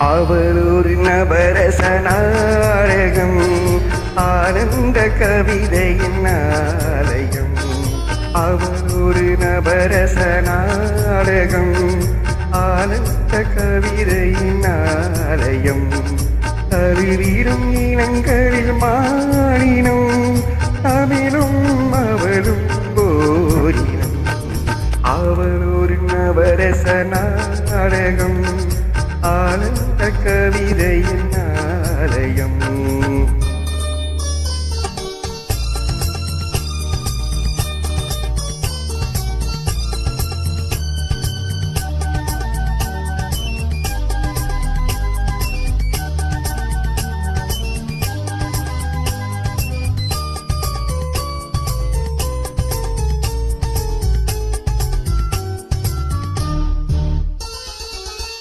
അവളൊരു ആനന്ദ കവിതയിൻ ആലയം നവരസനാടകം ആനന്ദ കവിതയിൻ ആലയം കവിവീരും ഇനങ്ങളിൽ മാറിനും തമിഴും അവരും പോരിനും. അവരൂരിനവരസനാടകം ആനന്ദ കവിതയിൽ കവിതയെന്ന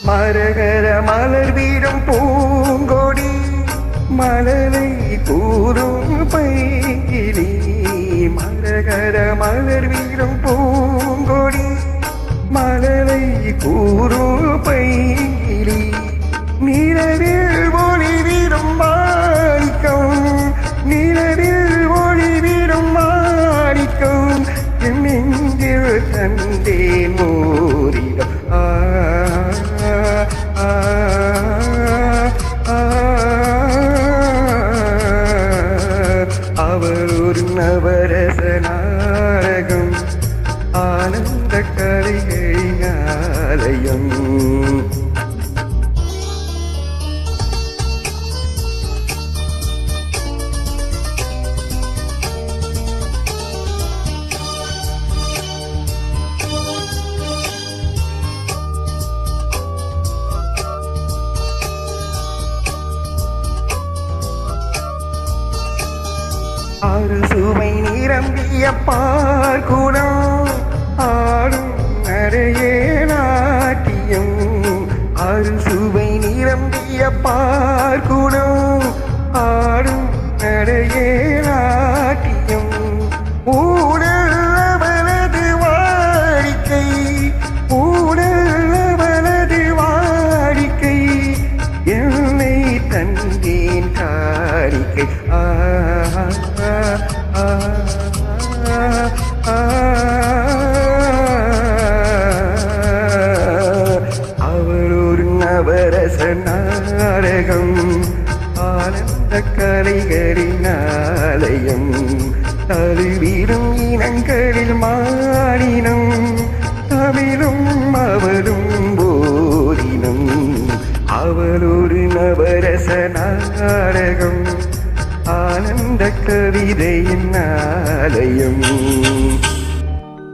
மரகர மலர் வீரம் பூங்கொடி மலரை கூறும் பைகிலி மரகர மலர் வீரம் பூங்கொடி மலரை கூறும் பை നവരസനാരകം ആനന്ദക്കളികൈ அறுசுவை நிரம்பிய பார்க்குணம் ஆடும் நடையே நாட்டியம். அறுசுவை நிரம்பிய பார்க்குணம் ஆடும் நடையே நாட்டியம். அவர் ஒரு நவரச நாடகம் ஆனந்த கலைகளின் ஆலயம் தழுவிடும் இனங்களில் மாறினம் தமிழும் அவரும் போதினம். அவள் ஒரு நவரச நாடகம் ആനന്ദ കവിതയിന്നാലയം